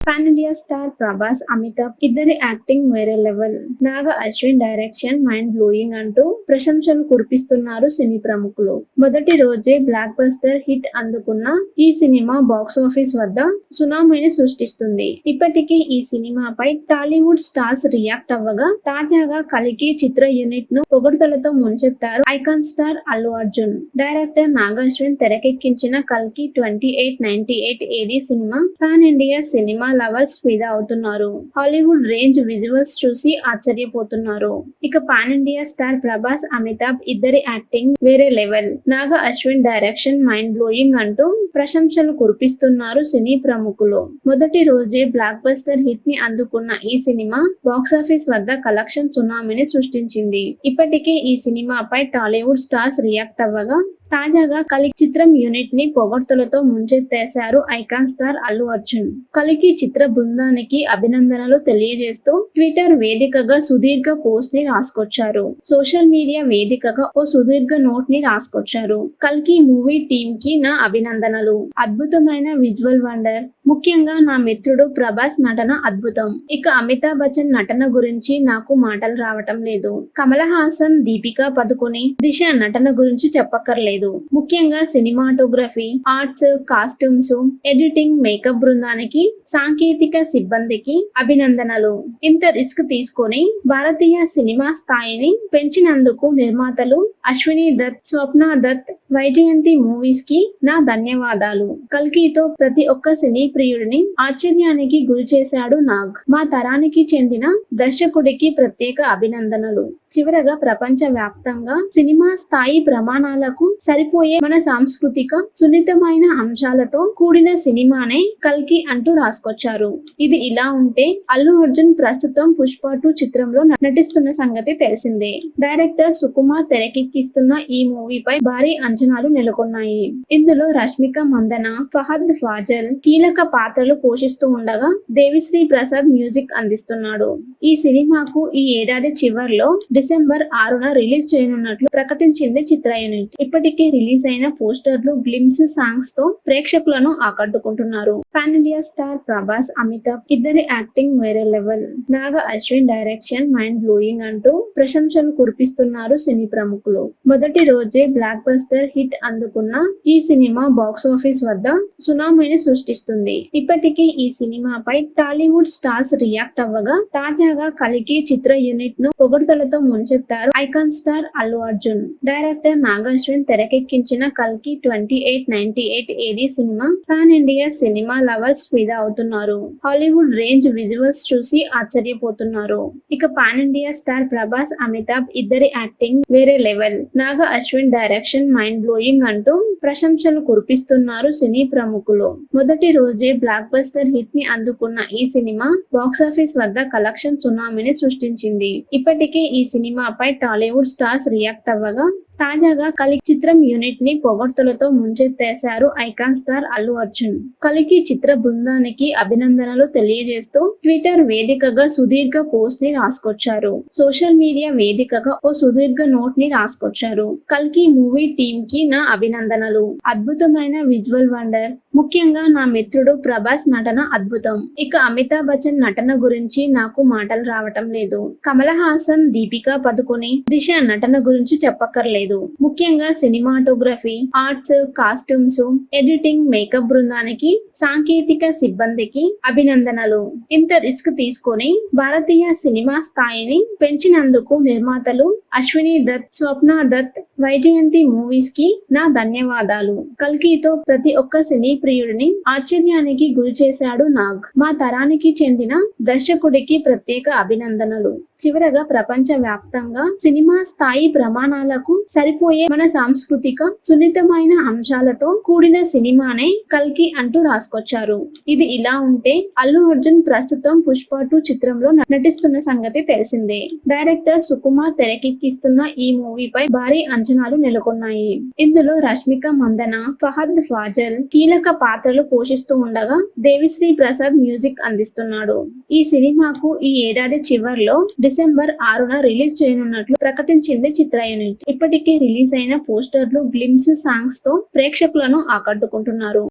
Pan India star Prabhas Amitabh ఇద్దరి acting వేరే level Nag Ashwin direction mind blowing అంటూ ప్రశంసలు కురిపిస్తున్నారు సినీ ప్రముఖులు. మొదటి రోజే బ్లాక్ బస్టర్ హిట్ అందుకున్న ఈ సినిమా బాక్స్ ఆఫీస్ వద్ద సునామీని సృష్టిస్తుంది. ఇప్పటికే ఈ సినిమాపై టాలీవుడ్ స్టార్స్ రియాక్ట్ అవ్వగా తాజాగా కలికి చిత్ర యూనిట్ను పొగడ్తలతో ముంచెత్తారు icon star Allu Arjun. Director Nag Ashwin తెరకెక్కించిన కల్కి twenty eight ninety eight AD cinema pan India cinema lovers ఫిదా అవుతున్నారు. హాలీవుడ్ రేంజ్ విజువల్స్ చూసి ఆశ్చర్యపోతున్నారు. ఇక pan India star Prabhas Amitabh ఇద్దరి యాక్టింగ్ వేరే level. Nag Ashwin direction mind blowing అంటూ ప్రశంసలు కురిపిస్తున్నారు సినీ ప్రముఖులు. మొదటి రోజే బ్లాక్ బస్టర్ హిట్ని అందుకున్న ఈ సినిమా బాక్సాఫీస్ వద్ద కలెక్షన్ సునామీని సృష్టించింది. ఇప్పటికే ఈ సినిమాపై టాలీవుడ్ స్టార్స్ రియాక్ట్ అవ్వగా తాజాగా కలికి చిత్రం యూనిట్ని పొగడ్తలతో ముంచెత్తేశారు ఐకాన్ స్టార్ అల్లు అర్జున్. కలికి చిత్ర బృందానికి అభినందనలు తెలియజేస్తూ ట్విట్టర్ వేదికగా సుదీర్ఘ పోస్ట్ని రాసుకొచ్చారు. సోషల్ మీడియా వేదికగా ఓ సుదీర్ఘ నోట్ని రాసుకొచ్చారు. కల్కి మూవీ టీమ్కి నా అభినందనలు. అద్భుతమైన విజువల్ వండర్. ముఖ్యంగా నా మిత్రుడు ప్రభాస్ నటన అద్భుతం. ఇక అమితాబ్ బచ్చన్ నటన గురించి నాకు మాటలు రావటం లేదు. కమల్ హాసన్ దీపికా పదుకొని దిశ నటన గురించి చెప్పక్కర్లేదు. ముఖ్యంగా cinematography arts costumes editing makeup బృందానికి సాంకేతిక సిబ్బందికి అభినందనలు. ఇంత రిస్క్ తీసుకొని భారతీయ సినిమా స్థాయిని పెంచినందుకు నిర్మాతలు అశ్విని దత్ స్వప్న దత్ వైజయంతి మూవీస్కి నా ధన్యవాదాలు. కల్కితో ప్రతి ఒక్క సినీ ప్రియుడిని ఆశ్చర్యానికి గురి చేశాడు నాగ్. మా తరానికి చెందిన దర్శకుడికి ప్రత్యేక అభినందనలు. చివరగా ప్రపంచ వ్యాప్తంగా సినిమా స్థాయి ప్రమాణాలకు సరిపోయే మన సాంస్కృతిక సున్నితమైన అంశాలతో కూడిన సినిమానే కల్కి అంటూ రాసుకొచ్చారు. ఇది ఇలా ఉంటే అల్లు అర్జున్ ప్రస్తుతం పుష్ప టూ చిత్రంలో నటిస్తున్న సంగతి తెలిసిందే. డైరెక్టర్ సుకుమార్ తెరకెక్కిస్తున్న ఈ మూవీపై భారీ అంచనాలు నెలకొన్నాయి. ఇందులో రష్మిక మందన ఫహద్ ఫాజల్ కీలక పాత్రలు పోషిస్తూ ఉండగా దేవిశ్రీ ప్రసాద్ మ్యూజిక్ అందిస్తున్నాడు. ఈ సినిమాకు ఈ ఏడాది చివర్లో డిసెంబర్ ఆరున రిలీజ్ చేయనున్నట్లు ప్రకటించింది చిత్ర యూనిట్. ఇప్పటికే రిలీజ్ అయిన పోస్టర్లు గ్లిమ్స్ సాంగ్స్తో ప్రేక్షకులను ఆకట్టుకుంటున్నారు. Pan India star Prabhas Amitabh ఇద్దరి యాక్టింగ్ వేరే level. Nag Ashwin direction mind blowing అంటూ ప్రశంసలు కురిపిస్తున్నారు సినీ ప్రముఖులు. మొదటి రోజే బ్లాక్ బస్టర్ హిట్ అందుకున్న ఈ సినిమా బాక్స్ ఆఫీస్ వద్ద సునామీని సృష్టిస్తుంది. ఇప్పటికే ఈ సినిమాపై టాలీవుడ్ స్టార్స్ రియాక్ట్ అవ్వగా తాజాగా కలికి చిత్ర యూనిట్ను పొగడ్తలతో ముంచెత్తారు icon star Allu Arjun. Director Nagarjun తెరకెక్కించిన కల్కి twenty eight ninety eight AD cinema pan India cinema lovers ఫిదా అవుతున్నారు. హాలీవుడ్ రేంజ్ విజువల్స్ చూసి ఆశ్చర్యపోతున్నారు. ఇక pan India star Prabhas Amitabh ఇద్దరి యాక్టింగ్ వేరే level. Nag Ashwin direction mind blowing అంటూ ప్రశంసలు కురిపిస్తున్నారు సినీ ప్రముఖులు. మొదటి రోజే బ్లాక్ బస్టర్ హిట్ని అందుకున్న ఈ సినిమా బాక్సాఫీస్ వద్ద కలెక్షన్ సునామీని సృష్టించింది. ఇప్పటికే ఈ సినిమాపై టాలీవుడ్ స్టార్స్ రియాక్ట్ అవ్వగా తాజాగా కలిక్ చిత్రం యూనిట్ని పొగడ్తలతో ముంచెత్తేశారు ఐకాన్ స్టార్ అల్లు అర్జున్. కలికి చిత్ర బృందానికి అభినందనలు తెలియజేస్తూ ట్విట్టర్ వేదికగా సుదీర్ఘ పోస్ట్ని రాసుకొచ్చారు. సోషల్ మీడియా వేదికగా ఓ సుదీర్ఘ నోట్ని రాసుకొచ్చారు. కల్కి మూవీ టీమ్కి నా అభినందనలు. అద్భుతమైన విజువల్ వండర్ ముఖ్యంగా నా మిత్రుడు ప్రభాస్ నటన అద్భుతం. ఇక అమితాబ్ బచ్చన్ నటన గురించి నాకు మాటలు రావటం లేదు. కమల్ హాసన్ దీపికా పదుకొని దిశ నటన గురించి చెప్పక్కర్లేదు. ముఖ్యంగా cinematography arts costumes editing makeup బృందానికి సాంకేతిక సిబ్బందికి అభినందనలు. ఇంత రిస్క్ తీసుకొని భారతీయ సినిమా స్థాయిని పెంచినందుకు నిర్మాతలు అశ్విని దత్ స్వప్న దత్ వైజయంతి మూవీస్కి నా ధన్యవాదాలు. కల్కితో ప్రతి ఒక్క సినీ ప్రియుడిని ఆశ్చర్యానికి గురి చేశాడు నాగ్. మా తరానికి చెందిన దర్శకుడికి ప్రత్యేక అభినందనలు. చివరగా ప్రపంచ వ్యాప్తంగా సినిమా స్థాయి ప్రమాణాలకు సరిపోయే మన సాంస్కృతిక సున్నితమైన అంశాలతో కూడిన సినిమానే కల్కి అంటూ రాసుకొచ్చారు. ఇది ఇలా ఉంటే అల్లు అర్జున్ ప్రస్తుతం పుష్ప టూ చిత్రంలో నటిస్తున్న సంగతి తెలిసిందే. డైరెక్టర్ సుకుమార్ తెరకెక్కిస్తున్న ఈ మూవీపై భారీ అంచనాలు నెలకొన్నాయి. ఇందులో రష్మిక మందన ఫహద్ ఫాజల్ కీలక పాత్రలు పోషిస్తూ ఉండగా దేవిశ్రీ ప్రసాద్ మ్యూజిక్ అందిస్తున్నాడు. ఈ సినిమాకు ఈ ఏడాది చివర్లో డిసెంబర్ ఆరున రిలీజ్ చేయనున్నట్లు ప్రకటించింది చిత్ర యూనిట్ ఇప్పటికే రిలీజ్ అయిన పోస్టర్లు గ్లిమ్స్ సాంగ్స్తో ప్రేక్షకులను ఆకట్టుకుంటున్నారు.